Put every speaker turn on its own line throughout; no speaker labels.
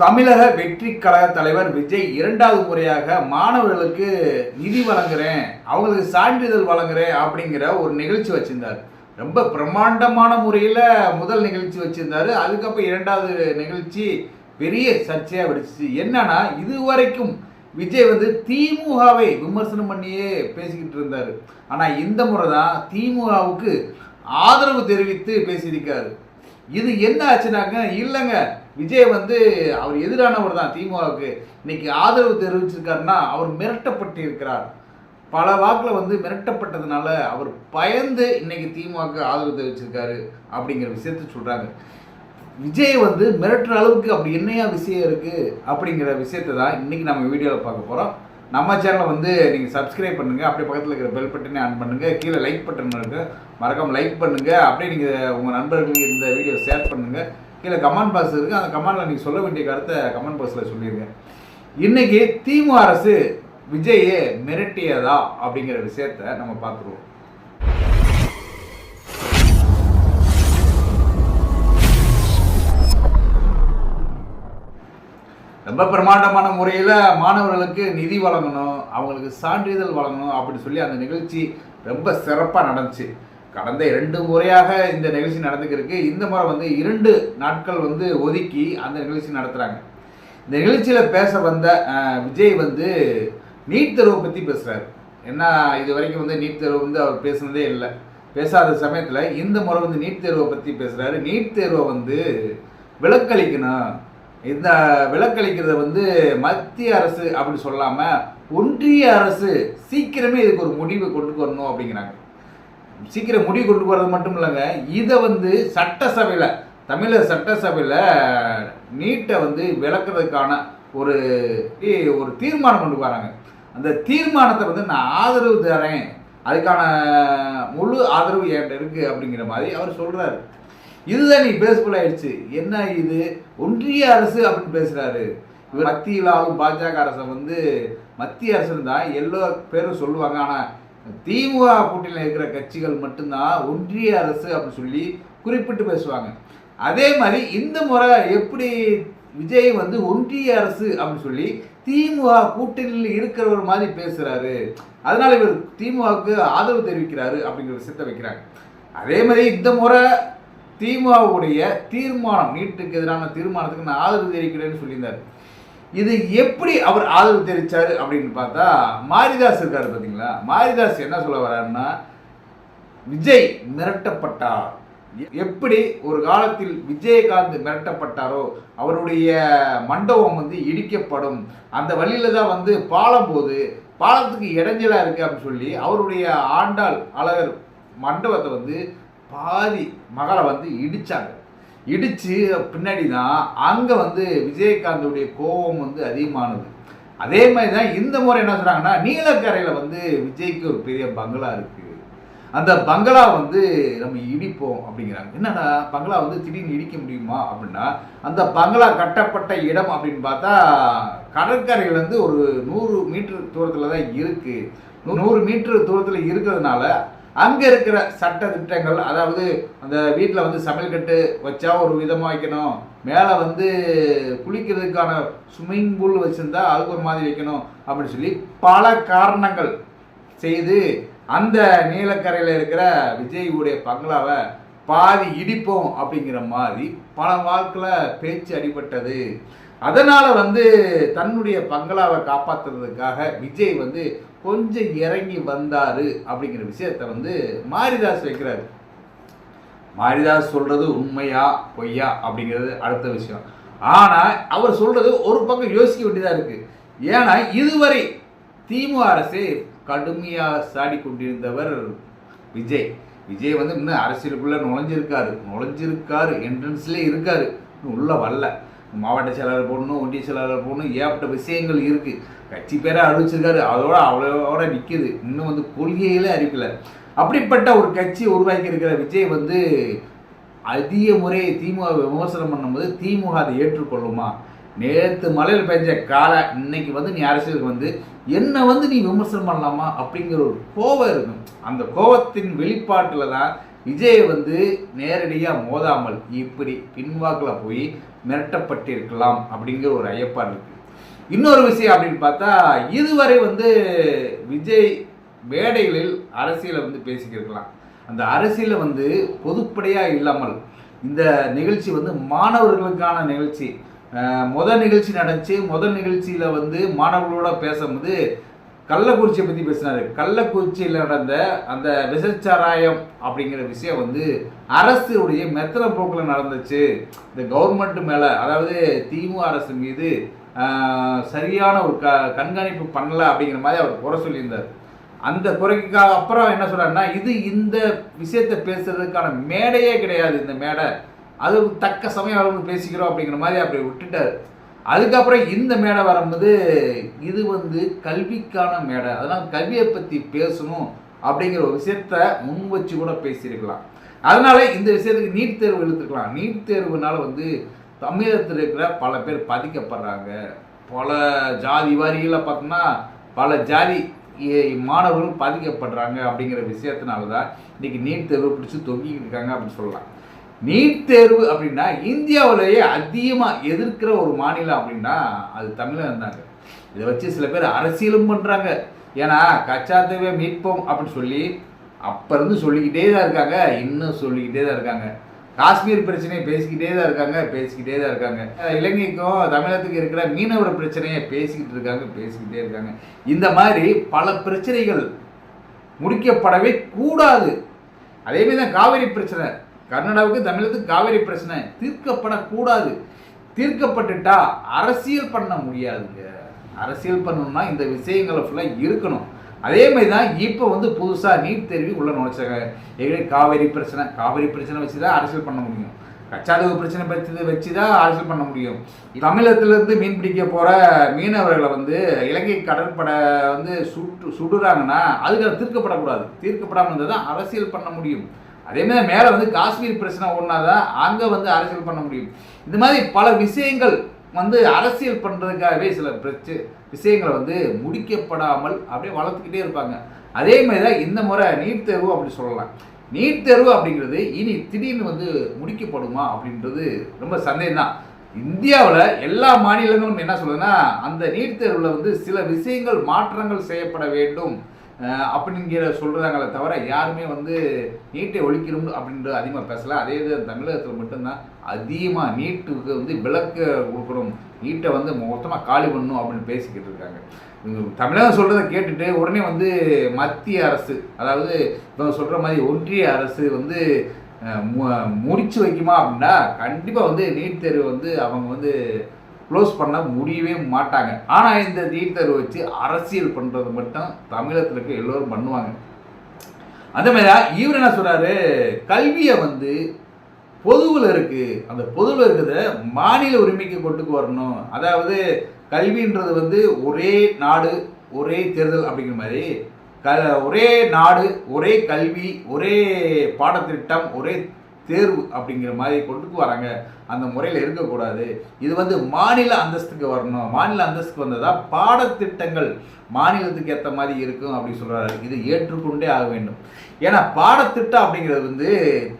தமிழக வெற்றி கழக தலைவர் விஜய் இரண்டாவது முறையாக மாணவர்களுக்கு நிதி வழங்குறேன் அவங்களுக்கு சான்றிதழ் வழங்குறேன் அப்படிங்கிற ஒரு நிகழ்ச்சி வச்சிருந்தார். ரொம்ப பிரம்மாண்டமான முறையில் முதல் நிகழ்ச்சி வச்சிருந்தாரு. அதுக்கப்புறம் இரண்டாவது நிகழ்ச்சி பெரிய சர்ச்சையாக வெடிச்சிச்சு. என்னன்னா இதுவரைக்கும் விஜய் வந்து திமுகவை விமர்சனம் பண்ணியே பேசிக்கிட்டு இருந்தார். ஆனால் இந்த முறை தான் திமுகவுக்கு ஆதரவு தெரிவித்து பேசியிருக்காரு. இது என்ன ஆச்சுனாக்க இல்லைங்க. விஜய் வந்து அவர் எதிரானவர் தான் திமுகவுக்கு. இன்னைக்கு ஆதரவு தெரிவிச்சிருக்காருன்னா அவர் மிரட்டப்பட்டு இருக்கிறார் பல வாக்கில் வந்து மிரட்டப்பட்டதுனால அவர் பயந்து இன்னைக்கு திமுகவுக்கு ஆதரவு தெரிவிச்சிருக்காரு அப்படிங்கிற விஷயத்த சொல்கிறாங்க விஜய் வந்து மிரட்டுற அளவுக்கு அப்படி என்னையா விஷயம் இருக்குது அப்படிங்கிற விஷயத்தை தான் இன்றைக்கி நம்ம வீடியோவில் பார்க்க போகிறோம் நம்ம சேனலை வந்து நீங்கள் சப்ஸ்கிரைப் பண்ணுங்கள் அப்படியே பக்கத்தில் இருக்கிற பெல் பட்டனே ஆன் பண்ணுங்கள் கீழே லைக் பட்டன் இருக்குது மறக்காமல் லைக் பண்ணுங்கள் அப்படியே நீங்கள் உங்கள் நண்பர்களுக்கு இந்த வீடியோ ஷேர் பண்ணுங்கள் கீழே கமெண்ட் பாக்ஸ் இருக்குது அந்த கமெண்டில் நீங்கள் சொல்ல வேண்டிய கருத்தை கமெண்ட் பாக்ஸில் சொல்லியிருக்கேன் இன்றைக்கி திமுக அரசு விஜயை மிரட்டியதா அப்படிங்கிற விஷயத்த நம்ம பார்த்துருவோம். ரொம்ப பிரமாண்டமான முறையில் மாணவர்களுக்கு நிதி வழங்கணும் அவங்களுக்கு சான்றிதழ் வழங்கணும் அப்படி சொல்லி அந்த நிகழ்ச்சி ரொம்ப சிறப்பாக நடந்துச்சு. கடந்த இரண்டு முறையாக இந்த நிகழ்ச்சி நடந்துக்கிருக்கு இந்த முறை வந்து இரண்டு நாட்கள் வந்து ஒதுக்கி அந்த நிகழ்ச்சி நடத்துகிறாங்க இந்த நிகழ்ச்சியில் பேச வந்த விஜய் வந்து நீட் தேர்வை பற்றி பேசுகிறார் ஏன்னா இது வரைக்கும் வந்து நீட் தேர்வு வந்து அவர் பேசுனதே இல்லை. பேசாத சமயத்தில் இந்த முறை வந்து நீட் தேர்வை பற்றி பேசுகிறாரு நீட் தேர்வை வந்து விலக்களிக்கணும். இந்த விலக்களிக்கிறத வந்து மத்திய அரசு அப்படி சொல்லாமல் ஒன்றிய அரசு சீக்கிரமே இதுக்கு ஒரு முடிவு கொண்டு வரணும் அப்படிங்கிறாங்க. சீக்கிரம் முடிவு கொண்டு வர்றது மட்டும் இல்லைங்க இதை வந்து சட்டசபையில் தமிழர் சட்டசபையில் நீட்டை வந்து விளக்குறதுக்கான ஒரு ஒரு தீர்மானம் கொண்டு வராங்க. அந்த தீர்மானத்தை வந்து நான் ஆதரவு தரேன். அதுக்கான முழு ஆதரவு என்கிட்ட இருக்குது அப்படிங்கிற மாதிரி அவர் சொல்கிறாரு இதுதான் நீ பேசுபுல் ஆயிடுச்சு. என்ன இது? ஒன்றிய அரசு அப்படின்னு பேசுகிறாரு இவர் மத்தியில் ஆளும் பாஜக அரசை வந்து மத்திய அரசுன்னு தான் எல்லா பேரும் சொல்லுவாங்க. ஆனால் திமுக கூட்டணியில் இருக்கிற கட்சிகள் மட்டும்தான் ஒன்றிய அரசு அப்படின்னு சொல்லி குறிப்பிட்டு பேசுவாங்க. அதே மாதிரி இந்த முறை எப்படி விஜய் வந்து ஒன்றிய அரசு அப்படின்னு சொல்லி திமுக கூட்டணியில் இருக்கிறவர் மாதிரி பேசுறாரு. அதனால இவர் திமுகவுக்கு ஆதரவு தெரிவிக்கிறாரு அப்படிங்கிற விஷயத்த வைக்கிறாங்க. அதே மாதிரி இந்த முறை திமுகவுடைய தீர்மானம் நீட்டுக்கு எதிரான தீர்மானத்துக்கு நான் ஆதரவு தெரிவிக்கிறேன்னு சொல்லியிருந்தார். இது எப்படி அவர் ஆதரவு தெரிவித்தார் அப்படின்னு பார்த்தா மாரிதாஸ் இருக்காரு பார்த்தீங்களா? மாரிதாஸ் என்ன சொல்ல வர்றாருன்னா விஜய் மிரட்டப்பட்டார். எப்படி ஒரு காலத்தில் விஜயகாந்த் மிரட்டப்பட்டாரோ அவருடைய மண்டபம் வந்து இடிக்கப்படும். அந்த வழியில தான் வந்து பாலம் போது பாலத்துக்கு இடைஞ்சலாக இருக்கு அப்படின்னு சொல்லி அவருடைய ஆண்டாள் அழகர் மண்டபத்தை வந்து பாதி மகளை வந்து இடித்தாங்க இடித்து பின்னாடி தான் அங்கே வந்து விஜயகாந்தோடைய கோபம் வந்து அதிகமானது. அதே மாதிரி தான் இந்த முறை என்ன சொல்கிறாங்கன்னா நீலக்கரையில் வந்து விஜய்க்கு ஒரு பெரிய பங்களா இருக்குது அந்த பங்களா வந்து நம்ம இடிப்போம் அப்படிங்கிறாங்க. என்னன்னா பங்களா வந்து திடீர்னு இடிக்க முடியுமா அப்படின்னா அந்த பங்களா கட்டப்பட்ட இடம் அப்படின்னு பார்த்தா கடற்கரையிலேருந்து ஒரு நூறு மீட்டர் தூரத்தில் தான் இருக்குது நூறு மீட்டர் தூரத்தில் இருக்கிறதுனால அங்கே இருக்கிற சட்ட திட்டங்கள் அதாவது அந்த வீட்டில் வந்து சமையல் கட்டு வச்சா ஒரு விதமாக வைக்கணும் மேலே வந்து குளிக்கிறதுக்கான ஸ்விம்மிங் பூல் வச்சுருந்தா அதுக்கு ஒரு மாதிரி வைக்கணும் அப்படின்னு சொல்லி பல காரணங்கள் செய்து அந்த நீலக்கரையில் இருக்கிற விஜய்வுடைய பங்களாவை பாதி இடிப்போம் அப்படிங்கிற மாதிரி பல வாக்கில் பேச்சு அடிபட்டது. அதனால் வந்து தன்னுடைய பங்களாவை காப்பாற்றுறதுக்காக விஜய் வந்து கொஞ்சம் இறங்கி வந்தார் அப்படிங்கிற விஷயத்த வந்து மாரிதாஸ் வைக்கிறாரு. மாரிதாஸ் சொல்கிறது உண்மையா பொய்யா அப்படிங்கிறது அடுத்த விஷயம். ஆனால் அவர் சொல்கிறது ஒரு பக்கம் யோசிக்க வேண்டியதாக இருக்குது ஏன்னா இதுவரை திமுக அரசே கடுமையாக சாடி கொண்டிருந்தவர் விஜய். விஜய் வந்து இன்னும் அரசியலுக்குள்ளே நுழைஞ்சிருக்காரு. நுழைஞ்சிருக்காரு என்ட்ரன்ஸ்லேயே இருக்காரு. இன்னும் உள்ள வரல. மாவட்ட செயலாளர் போடணும் ஒன்றிய செயலாளர் போடணும் ஏகப்பட்ட விஷயங்கள் இருக்குது கட்சி பேரை அறிவிச்சிருக்காரு அதோட அவ்வளோட நிற்கிது இன்னும் வந்து கொள்கையிலே அறிவிக்கல. அப்படிப்பட்ட ஒரு கட்சி உருவாக்கி இருக்கிற விஜய் வந்து அதிக முறை திமுக விமர்சனம் பண்ணும்போது திமுக அதை ஏற்றுக்கொள்ளுமா? நேற்று மலையில் பெஞ்ச காலை இன்னைக்கு வந்து நீ அரசியலுக்கு வந்து என்னை வந்து நீ விமர்சனம் பண்ணலாமா? அப்படிங்கிற ஒரு கோபம் இருக்கும். அந்த கோபத்தின் வெளிப்பாட்டில் தான் விஜய் வந்து நேரடியாக மோதாமல் இப்படி பின்வாக்கில் போய் மிரட்டப்பட்டிருக்கலாம் அப்படிங்கிற ஒரு ஐயப்பாடு இருக்கு. இன்னொரு விஷயம் அப்படின்னு பார்த்தா இதுவரை வந்து விஜய் மேடைகளில் அரசியலை வந்து பேசிக்கிருக்கலாம். அந்த அரசியலை வந்து பொதுப்படையாக இல்லாமல் இந்த நிகழ்ச்சி வந்து மாணவர்களுக்கான நிகழ்ச்சி. முதல் நிகழ்ச்சி நடந்துச்சு. முதல் நிகழ்ச்சியில் வந்து மாணவர்களோட பேசும்போது கள்ளக்குறிச்சியை பற்றி பேசினார். கள்ளக்குறிச்சியில் நடந்த அந்த விசச்சாராயம் அப்படிங்கிற விஷயம் வந்து அரசுடைய மெத்தன போக்கில் நடந்துச்சு. இந்த கவர்மெண்ட் மேலே அதாவது திமுக அரசு மீது சரியான ஒரு க கண்காணிப்பு பண்ணல அப்படிங்கிற மாதிரி அவர் குறை சொல்லியிருந்தார். அந்த குறைக்காக அப்புறம் என்ன சொல்கிறாருன்னா இது இந்த விஷயத்தை பேசுறதுக்கான மேடையே கிடையாது இந்த மேடை. அது தக்க சமயம் வரும்போது பேசிக்கிறோம் அப்படிங்கிற மாதிரி அப்படி விட்டுட்டார். அதுக்கப்புறம் இந்த மேடை வரும்போது இது வந்து கல்விக்கான மேடை. அதனால் கல்வியை பற்றி பேசணும் அப்படிங்கிற ஒரு விஷயத்த முன் வச்சு கூட பேசியிருக்கலாம். அதனால இந்த விஷயத்துக்கு நீட் தேர்வு எடுத்துக்கலாம் நீட் தேர்வுனால வந்து தமிழகத்தில் இருக்கிற பல பேர் பாதிக்கப்படுறாங்க. பல ஜாதி வாரியில் பார்த்தோம்னா பல ஜாதி மாணவர்களும் மாணவர்கள் பாதிக்கப்படுறாங்க அப்படிங்கிற விஷயத்தினால தான் இன்றைக்கி நீட் தேர்வு பிடிச்சி தொங்கிக்கிட்டு இருக்காங்க அப்படின்னு சொல்லலாம். நீட் தேர்வு அப்படின்னா இந்தியாவிலேயே அதிகமாக எதிர்க்கிற ஒரு மாநிலம் அப்படின்னா அது தமிழகம் தாங்க. இதை வச்சு சில பேர் அரசியலும் பண்ணுறாங்க ஏன்னா கச்சாத்தேவை மீட்போம் அப்படின்னு சொல்லி அப்போ இருந்து சொல்லிக்கிட்டே தான் இருக்காங்க. இன்னும் சொல்லிக்கிட்டே தான் இருக்காங்க. காஷ்மீர் பிரச்சனையை பேசிக்கிட்டே தான் இருக்காங்க. பேசிக்கிட்டே தான் இருக்காங்க. இலங்கைக்கும் தமிழகத்துக்கு இருக்கிற மீனவர் பிரச்சனையை பேசிக்கிட்டு இருக்காங்க. பேசிக்கிட்டே இருக்காங்க. இந்த மாதிரி பல பிரச்சனைகள் முடிக்கப்படவே கூடாது. அதே மாதிரி தான் காவிரி பிரச்சனை. கர்நாடகாவுக்கு தமிழகத்துக்கு காவிரி பிரச்சனை தீர்க்கப்படக்கூடாது. தீர்க்கப்பட்டுட்டா அரசியல் பண்ண முடியாதுங்க. அரசியல் பண்ணணும்னா இந்த விஷயங்களை ஃபுல்லாக இருக்கணும். அதே மாதிரி தான் இப்போ வந்து புதுசாக நீட் தேர்வி உள்ள நுழைச்சாங்க. ஏற்கனவே காவிரி பிரச்சனை காவிரி பிரச்சனை வச்சு தான் அரசியல் பண்ண முடியும். கச்சாடுவு பிரச்சனை பற்றி வச்சு தான் அரசியல் பண்ண முடியும். தமிழகத்திலேருந்து மீன் பிடிக்க போகிற மீனவர்களை வந்து இலங்கை கடற்படை வந்து சுட்டு சுடுறாங்கன்னா அதுக்கு தீர்க்கப்படக்கூடாது. தீர்க்கப்படாமல் இருந்தால் தான் அரசியல் பண்ண முடியும். அதே மாதிரி மேலே வந்து காஷ்மீர் பிரச்சனை ஒன்றா தான் அங்கே வந்து அரசியல் பண்ண முடியும். இந்த மாதிரி பல விஷயங்கள் வந்து அரசியல் பண்ணுறதுக்காகவே சில பிரச்ச விஷயங்களை வந்து முடிக்கப்படாமல் அப்படியே வளர்த்துக்கிட்டே இருப்பாங்க. அதே மாதிரி தான் இந்த முறை நீட் தேர்வு அப்படி சொல்லலாம். நீட் தேர்வு அப்படிங்கிறது இனி திடீர்னு வந்து முடிக்கப்படுமா அப்படின்றது ரொம்ப சந்தேகம் தான் இந்தியாவில் எல்லா மாநிலங்களும் என்ன சொல்லுதுன்னா அந்த நீட் தேர்வில் வந்து சில விஷயங்கள் மாற்றங்கள் செய்யப்பட வேண்டும். அப்படிங்கிற சொல்கிறாங்களே தவிர யாருமே வந்து நீட்டை ஒழிக்கணும் அப்படின்றது அதிகமாக பேசலை. அதே இது தமிழகத்தில் மட்டும்தான் அதிகமாக நீட்டுக்கு வந்து விளக்க கொடுக்கணும். நீட்டை வந்து மொத்தமாக காலி பண்ணணும் அப்படின்னு பேசிக்கிட்டு இருக்காங்க. தமிழகம் சொல்கிறத கேட்டுட்டு உடனே வந்து மத்திய அரசு அதாவது இவங்க சொல்கிற மாதிரி ஒன்றிய அரசு வந்து மு- முடிச்சு வைக்குமா அப்படின்னா கண்டிப்பாக வந்து நீட் தேர்வு வந்து அவங்க வந்து க்ளோஸ் பண்ண முடியவே மாட்டாங்க. ஆனால் இந்த நீட் தேர்வு வச்சு அரசியல் பண்ணுறது மட்டும் தமிழகத்தில் இருக்க எல்லோரும் பண்ணுவாங்க. அதே மாதிரி இவர் என்ன சொல்கிறாரு கல்வியை வந்து பொதுவில் இருக்குது அந்த பொதுவில் இருக்கிறத மாநில உரிமைக்கு கொண்டுக்கு வரணும். அதாவது கல்வின்றது வந்து ஒரே நாடு ஒரே தேர்தல் அப்படிங்கிற மாதிரி க ஒரே நாடு ஒரே கல்வி ஒரே பாடத்திட்டம் ஒரே தேர்வு அப்படிங்கிற மாதிரி கொண்டுக்கு வராங்க அந்த முறையில் இருக்கக்கூடாது. இது வந்து மாநில அந்தஸ்துக்கு வரணும். மாநில அந்தஸ்துக்கு வந்ததா பாடத்திட்டங்கள் மாநிலத்துக்கு ஏற்ற மாதிரி இருக்கும் அப்படின்னு சொல்கிறாரு இது ஏற்றுக்கொண்டே ஆக வேண்டும். ஏன்னா பாடத்திட்டம் அப்படிங்கிறது வந்து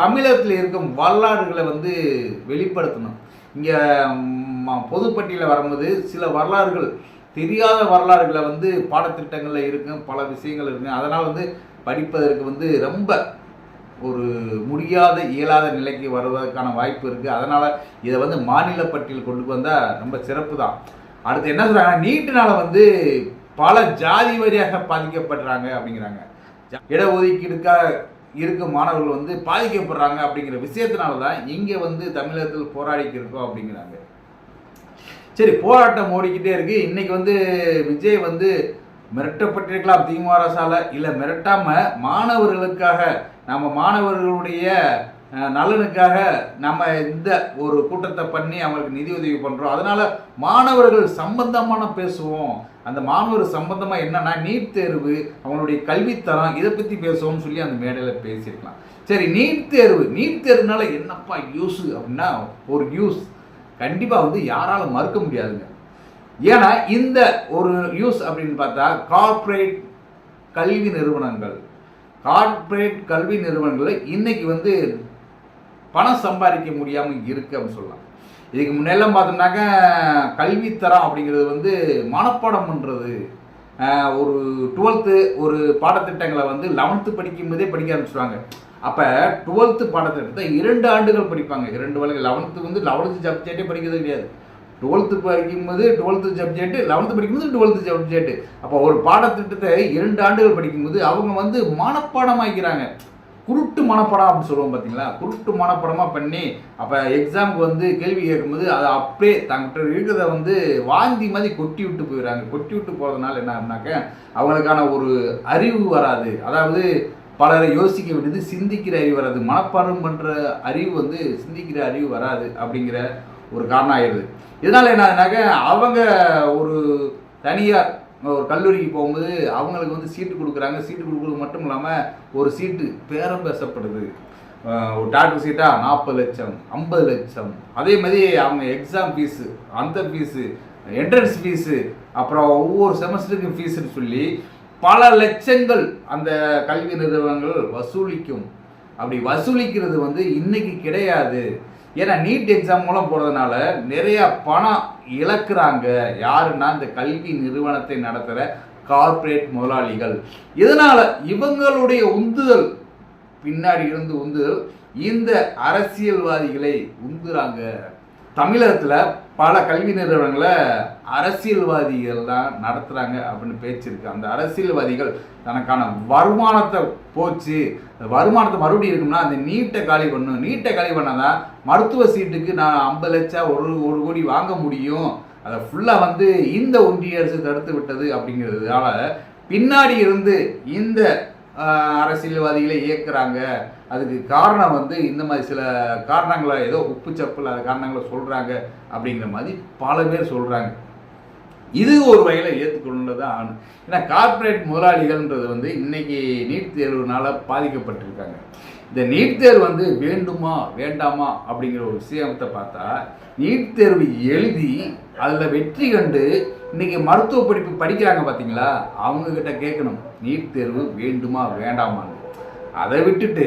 தமிழகத்தில் இருக்கும் வரலாறுகளை வந்து வெளிப்படுத்தணும். இங்கே பொதுப்பட்டியில் வரும்போது சில வரலாறுகள் தெரியாத வரலாறுகளை வந்து பாடத்திட்டங்களில் இருக்கும். பல விஷயங்கள் இருக்கு. அதனால் வந்து படிப்பதற்கு வந்து ரொம்ப ஒரு முடியாத இயலாத நிலைக்கு வருவதற்கான வாய்ப்பு இருக்குது அதனால் இதை வந்து மாநில பட்டியல் கொண்டு வந்தால் ரொம்ப சிறப்பு தான் அடுத்து என்ன சொல்கிறாங்க நீட்டினால வந்து பல ஜாதி வாரியாக பாதிக்கப்படுறாங்க அப்படிங்கிறாங்க. ஜ- இடஒதுக்கீடுக்காக இருக்கும் மாணவர்கள் வந்து பாதிக்கப்படுறாங்க அப்படிங்கிற விஷயத்தினால தான் இங்கே வந்து தமிழகத்தில் போராடிக்கு இருக்கோம் அப்படிங்கிறாங்க. சரி போராட்டம் ஓடிக்கிட்டே இருக்குது இன்னைக்கு வந்து விஜய் வந்து மிரட்டப்பட்டிருக்கலாம் திமுக அரசால் இல்லை மிரட்டாமல் மாணவர்களுக்காக நம்ம மாணவர்களுடைய நலனுக்காக நம்ம இந்த ஒரு கூட்டத்தை பண்ணி அவங்களுக்கு நிதி உதவி அதனால் மாணவர்கள் சம்பந்தமான பேசுவோம். அந்த மாணவர் சம்பந்தமாக என்னென்னா நீட் தேர்வு அவங்களுடைய கல்வித்தரம் இதை பற்றி பேசுவோம்னு சொல்லி அந்த மேடையில் பேசியிருக்கலாம். சரி நீட் தேர்வு. நீட் தேர்வுனால என்னப்பா யூஸ் அப்படின்னா ஒரு யூஸ் கண்டிப்பாக வந்து யாராலும் மறுக்க முடியாதுங்க. ஏன்னா இந்த ஒரு யூஸ் அப்படின்னு பார்த்தா கார்ப்பரேட் கல்வி நிறுவனங்கள். கார்ப்பரேட் கல்வி நிறுவனங்களில் இன்னைக்கு வந்து பணம் சம்பாதிக்க முடியாமல் இருக்கு அப்படின்னு சொல்லலாம். இதுக்கு முன்னெல்லாம் பார்த்தோம்னாக்க கல்வித்தரம் அப்படிங்கிறது வந்து மனப்பாடம் பண்ணுறது ஒரு டுவெல்த்து ஒரு பாடத்திட்டங்களை வந்து லெவன்த்து படிக்கும் போதே படிக்க ஆரம்பிச்சுருவாங்க. அப்போ டுவெல்த்து பாடத்திட்டத்தை இரண்டு ஆண்டுகள் படிப்பாங்க. இரண்டு வருடம் லெவன்த்து வந்து லெவன்த்து சப்ஜெக்டே படிக்கிறது கிடையாது. டுவெல்த்து படிக்கும்போது டுவெல்த்து சப்ஜெக்ட் லெவன்த்து படிக்கும்போது டுவெல்த்து சப்ஜெக்ட் அப்போ ஒரு பாடத்திட்டத்தை இரண்டு ஆண்டுகள் படிக்கும்போது அவங்க வந்து மனப்பாடமாக்கிறாங்க. குருட்டு மனப்படம் அப்படின்னு சொல்லுவோம் பார்த்தீங்களா குருட்டு மனப்பாடமாக பண்ணி அப்போ எக்ஸாமுக்கு வந்து கேள்வி கேட்கும்போது அதை அப்படியே தங்கிட்ட இருக்கிறத வந்து வாந்தி மாதிரி கொட்டி விட்டு போயிடுறாங்க. கொட்டி விட்டு போகிறதுனால என்ன ஆகுனாக்க அவங்களுக்கான ஒரு அறிவு வராது. அதாவது பலரை யோசிக்க வேண்டியது சிந்திக்கிற அறிவு வராது. மனப்பாடம் பண்ணுற அறிவு வந்து சிந்திக்கிற அறிவு வராது அப்படிங்கிற ஒரு காரணம் ஆயிடுது. இதனால் என்ன அவங்க ஒரு தனியார் ஒரு கல்லூரிக்கு போகும்போது அவங்களுக்கு வந்து சீட்டு கொடுக்குறாங்க. சீட்டு கொடுக்குறது மட்டும் இல்லாமல் ஒரு சீட்டு பேரம் பேசப்படுது. ஒரு டாக்டர் சீட்டாக நாற்பது லட்சம் ஐம்பது லட்சம். அதே மாதிரி அவங்க எக்ஸாம் ஃபீஸு அந்த ஃபீஸு என்ட்ரன்ஸ் ஃபீஸு அப்புறம் ஒவ்வொரு செமஸ்டருக்கு ஃபீஸுன்னு சொல்லி பல லட்சங்கள் அந்த கல்வி நிறுவனங்கள் வசூலிக்கும். அப்படி வசூலிக்கிறது வந்து இன்னைக்கு கிடையாது. ஏன்னா நீட் எக்ஸாம் மூலம் போகிறதுனால நிறைய பணம் இழக்கிறாங்க. யாருன்னா இந்த கல்வி நிறுவனத்தை நடத்துகிற கார்ப்பரேட் முதலாளிகள். இதனால் இவங்களுடைய உந்துதல் பின்னாடி இருந்து உந்துதல் இந்த அரசியல்வாதிகளை உந்துறாங்க. தமிழகத்தில் பல கல்வி நிறுவனங்களை அரசியல்வாதிகள் தான் நடத்துகிறாங்க அப்படின்னு பேச்சிருக்கு அந்த அரசியல்வாதிகள் தனக்கான வருமானத்தை போச்சு. அந்த வருமானத்தை மறுபடியும் இருக்கும்னா அந்த நீட்டை காலி பண்ணணும் நீட்டை காலி பண்ணாதான் மருத்துவ சீட்டுக்கு நான் ஐம்பது லட்சம் ஒரு ஒரு கோடி வாங்க முடியும். அதை ஃபுல்லாக வந்து இந்த ஒன்றிய அரசு தடுத்து விட்டது அப்படிங்கிறதுனால பின்னாடி இருந்து இந்த அரசியல்வாதிகளை இயக்குறாங்க அதுக்கு காரணம் வந்து இந்த மாதிரி சில காரணங்களை ஏதோ உப்பு சப்பு இல்லாத காரணங்களை சொல்கிறாங்க அப்படிங்கிற மாதிரி பல பேர் சொல்கிறாங்க இது ஒரு வகையில் ஏற்றுக்கொள்ளது ஆகணும் ஏன்னா கார்ப்பரேட் முதலாளிகள்ன்றது வந்து இன்னைக்கு நீட் தேர்வுனால பாதிக்கப்பட்டிருக்காங்க. இந்த நீட் தேர்வு வந்து வேண்டுமா வேண்டாமா அப்படிங்கிற ஒரு விஷயத்தை பார்த்தா நீட் தேர்வு எழுதி அதில் வெற்றி கண்டு இன்னைக்கு மருத்துவ படிப்பு படிக்கிறாங்க பார்த்தீங்களா அவங்க கிட்ட கேட்கணும். நீட் தேர்வு வேண்டுமா வேண்டாமான்னு. அதை விட்டுட்டு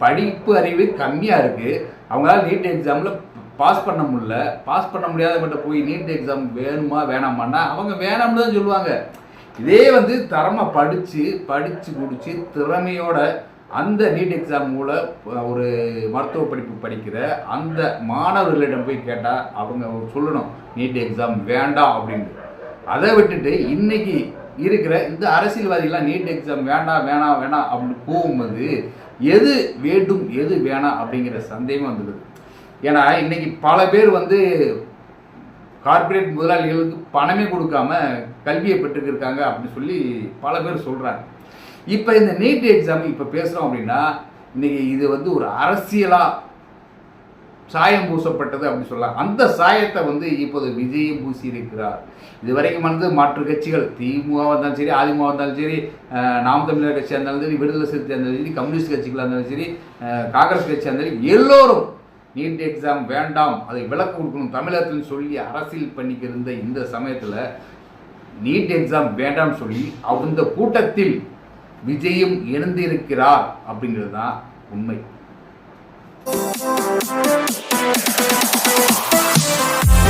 படிப்பு அறிவு கம்மியாக இருக்குது அவங்களால நீட் எக்ஸாமில் பாஸ் பண்ண முடியல. பாஸ் பண்ண முடியாதவங்கிட்ட போய் நீட் எக்ஸாம் வேணுமா வேணாமான்னா அவங்க வேணாம்னு தான் சொல்லுவாங்க. இதே வந்து தரமாக படித்து படித்து முடித்து திறமையோட அந்த நீட் எக்ஸாம் மூலம் ஒரு மருத்துவ படிப்பு படிக்கிற அந்த மாணவர்களிடம் போய் கேட்டால் அவங்க சொல்லணும் நீட் எக்ஸாம் வேண்டாம் அப்படின்ட்டு அதை விட்டுட்டு இன்னைக்கு இருக்கிற இந்த அரசியல்வாதிகள்லாம் நீட் எக்ஸாம் வேண்டாம் வேணாம் வேணாம் அப்படின்னு போகும்போது எது வேண்டும் எது வேணாம் அப்படிங்கிற சந்தேகம் வந்துடுது. ஏன்னா இன்னைக்கு பல பேர் வந்து கார்ப்பரேட் முதலாளிகளுக்கு பணமே கொடுக்காம கல்வியை பெற்றுக்கிருக்காங்க அப்படின்னு சொல்லி பல பேர் சொல்கிறாங்க இப்போ இந்த நீட் எக்ஸாம் இப்போ பேசுகிறோம் அப்படின்னா இன்றைக்கி இது வந்து ஒரு அரசியலாக சாயம் பூசப்பட்டது அப்படின்னு சொல்லலாம். அந்த சாயத்தை வந்து இப்போது விஜயம் பூசி இருக்கிறார் இது வரைக்கும் வந்து மாற்று கட்சிகள் திமுக இருந்தாலும் சரி அதிமுக இருந்தாலும் சரி நாம் தமிழர் கட்சியாக இருந்தாலும் சரி விடுதலை சிறுத்தை இருந்தாலும் சரி கம்யூனிஸ்ட் கட்சிகளாக இருந்தாலும் சரி காங்கிரஸ் கட்சியாக இருந்தாலும் எல்லோரும் நீட் எக்ஸாம் வேண்டாம் அதை விளக்கு கொடுக்கணும் தமிழகத்தில் சொல்லி அரசியல் பண்ணிக்கிருந்த இந்த சமயத்தில் நீட் எக்ஸாம் வேண்டாம்னு சொல்லி அந்த கூட்டத்தில் விஜயும் இணைந்திருக்கிறார் அப்படிங்கிறது தான் உண்மை.
Thank